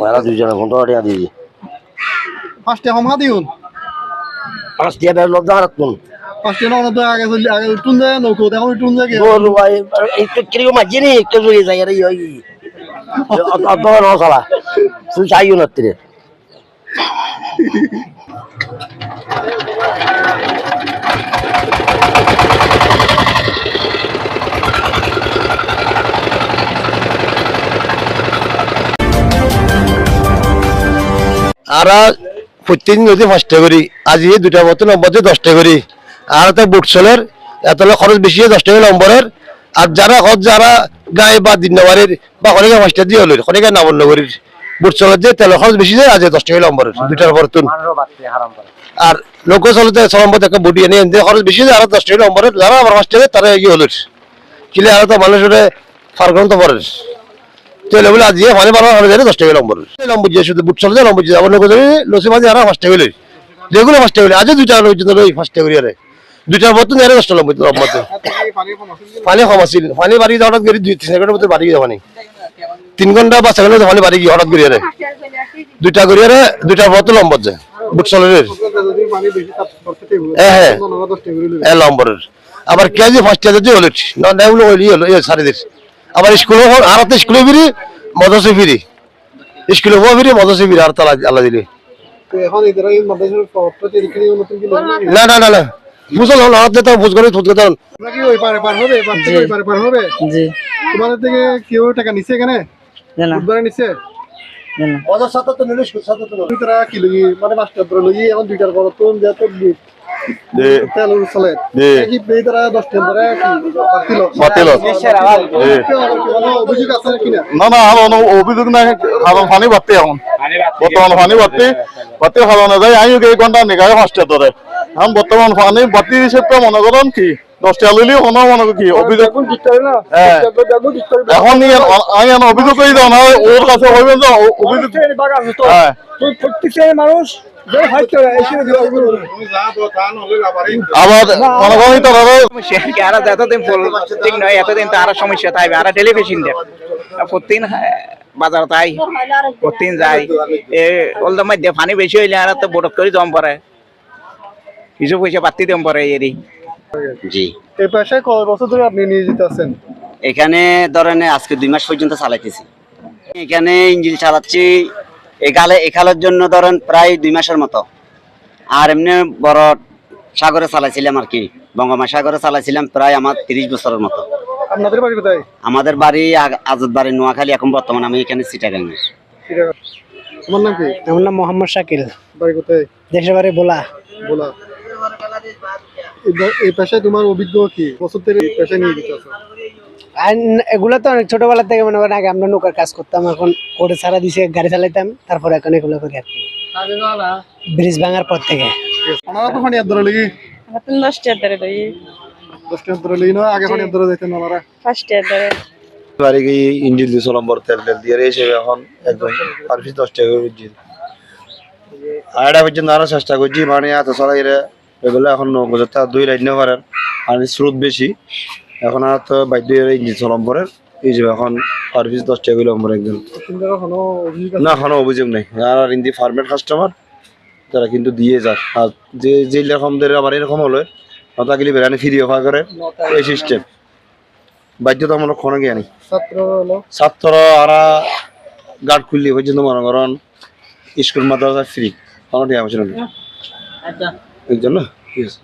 এরা দুইজনে পনেরো টাকা দিয়েছি পাঁচটা কম হাতি হন পাঁচ টাকা বের লব্ধ হারাত কোন না তো আগে আগে টুন যায় নৌকো এখন টুন যায় কি বল ভাই একটু কীরকম মাঝে নি একটু জড়িয়ে যায় আরে ওই অত তুই চাইও না তীরে আর প্রত্যেকদিন যদি পাঁচটা করি, আজি দুটা মতো নম্বর দশটা করি। আর তো বুট চলের খরচ বেশি হয় দশ টাকা নম্বরের। আর যারা হজ যারা গায়ে বা দিনবাড়ির বা অনেকে পাঁচটা দিয়ে হলো অনেকে নামনগরীর বুট যে তেল খরচ বেশি যায় আজ দশ টাকা নম্বরের দুটার পর আর লোক চলতে চলম্বর একটা বুটি এনে এনে খরচ বেশি যায় আর দশ টাকা নম্বরের। যারা আমার পাঁচ টাকা তারা ইয়ে হলো কিলে আর তো মানুষের ফারগন তো পড়ে বলে আজ মানে বারো হাজার যায় দশ টাকা নম্বর নম্বর যে শুধু বুট চলে নম্বর যে আমার লোক লসি মাঝে আর পাঁচ টাকা যেগুলো পাঁচ টাকা আজ দুইটা পর্যন্ত ওই পাঁচ টাকা আরে দুইটার মতন এর দশটা নম্বর নম্বর পানি কম পানি বাড়ি হঠাৎ করে দুই তিন সেকেন্ডের মধ্যে বাড়ি পানি তিন ঘণ্টা বা সেকেন্ডের পানি বাড়ি গিয়ে হঠাৎ আরে দুইটা আরে দুইটার মতো নম্বর যায় বুট চলে যদি পানি বেশি তাপ করতে হ্যাঁ, হ্যাঁ। এ নম্বরের আবার কেজি ফার্স্ট ইয়ার যদি হলো না হলো সারি দিস আবার স্কুলে আর তো স্কুলে ফিরি মদসে ফিরি। স্কুলে হওয়া ফিরি মদসে ফিরি আর তালা আল্লাহ দিলি। না না না না। বুঝল হল বুঝ করে ওই পারে পার হবে? পার থেকে ওই পারে পার হবে? জি। তোমাদের থেকে কেউ টাকা নিছে এখানে? বুধবারে নিছে? তো তো কি লগি মানে মাস্টার লগি এখন দুইটার পর তো যা তো তেল কি? ধরে বাতিল বাতিল। অভিযোগ আছে কিনা না? না আমার কোনো অভিযোগ নাই। কারণ পানি বাড়তে এখন। বর্তমান পানি বাড়তে বাড়তে ভালো না যায় আমি এই ঘণ্টা নিগারে পাঁচটা ধরে এখন বর্তমান পানি বাড়তি হিসেবে মনে করেন কি? দশটা লইলে কোনো মনে করি কি? অভিযোগ। এখন আমি অভিযোগ করি দাও না ওর কাছে অভিযোগ আবার এতদিন ফুল ঠিক নয় এতদিন তো আরও সমস্যা তাই আর টেলিভিশন দেখ প্রতিদিন বাজার তাই প্রতিদিন যাই। এ মধ্যে পানি বেশি হইলে আর তো বরফ করে জম পরে। কিছু পয়সা বাড়তি দম পরে এরই জি। এই পেশায় কয় বছর ধরে আপনি নিয়োজিত আছেন? এখানে ধরেন আজকে দুই মাস পর্যন্ত চালাইতেছি। এখানে ইঞ্জিন চালাচ্ছি এখালে এখালের জন্য ধরেন প্রায় দুই মাসের মতো। আর এমনি বড় সাগরে চালাইছিলাম আর কি বঙ্গোপসাগরে চালাইছিলাম প্রায় আমার তিরিশ বছরের মতো। আপনাদের বাড়ি কোথায়? আমাদের বাড়ি আজত বাড়ি নোয়াখালী এখন বর্তমানে আমি এখানে সিটাগাঙ্গের। তোমার নাম কি? আমার নাম মোহাম্মদ শাকিল। বাড়ি কোথায়? দেশের বাড়ি বলা বলা এই পেশায় তোমার অভিজ্ঞ কি? বছর থেকে পেশায় নিয়োজিত আছো। আর এগুলো তো অনেক ছোটবেলা থেকে মনে করেন আগে আমরা নৌকার কাজ করতাম এখন করে সারা দিছে গাড়ি চালাইতাম তারপর এখন এগুলো করি আর কি। ব্রিজ ভাঙার পর থেকে। ওনারা তো ফানি ধরে লেগে। হাতন দশটা ধরে লই দশটা ধরে লেগে না আগে ফানি ধরে যেতেন ওনারা। ফার্স্ট ধরে বাড়ি গিয়ে ইঞ্জিন দুশো নম্বর তেল তেল দিয়ে এসে এখন একদম পারফিস দশ টাকা করে ইঞ্জিন আড়াই পর্যন্ত আরও চেষ্টা করছি মানে এত চলাই রে এগুলো এখন নৌকো দুই লাইন পারেন আর স্রোত বেশি। এখন আর তো বাধ্য ইঞ্জিন চলম পরে এই যে এখন পারফিস দশ টাকা করে নম্বর একজন। না কোনো অভিযোগ নেই। আর ইন্দি ফার্মের কাস্টমার তারা কিন্তু দিয়ে যায়। আর যে যে রকমদের আবার এরকম হলো তাকে বেড়ানি ফ্রি অফার করে এই সিস্টেম বাধ্যতা আমরা কোনো নেই। ছাত্র আরা গার্ড খুললি পর্যন্ত মনে করেন স্কুল মাদ্রাসা ফ্রি কোনো বছর এই জন্য ঠিক আছে।